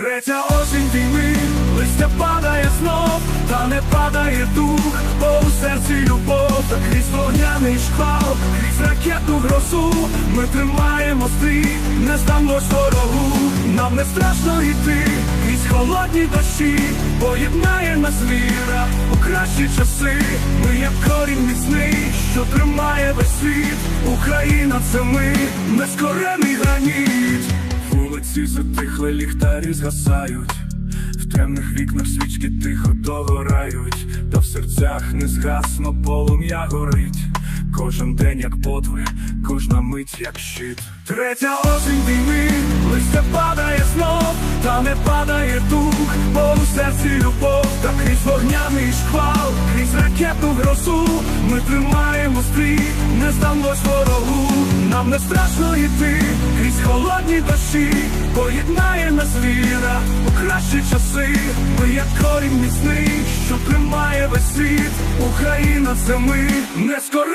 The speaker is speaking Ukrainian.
Третя осінь війни, листя падає знов, та не падає дух, бо у серці любов, та крізь вогняний шквал, крізь ракетну грозу, ми тримаємо стрій, не здамось ворогу, нам не страшно йти, крізь холодні дощі, поєднає нас віра у кращі часи, ми як корінь міцний, що тримає весь світ, Україна це ми, нескорений граніт. Затихли, ліхтарі згасають, в темних вікнах свічки тихо догорають, та в серцях не згасно полум'я горить. Кожен день як подвиг, кожна мить як щит. Третя осінь війни, листя падає знов, та не падає дух, бо у серці любов, та крізь вогняний шквал, крізь ракетну грозу, ми тримаємо стрій, не здамось ворогу, нам не страшно йти, крізь холодні дощі, поєднає нас віра у кращі часи, ми як корінь міцний, що тримає весь світ, Україна це ми, не граніт.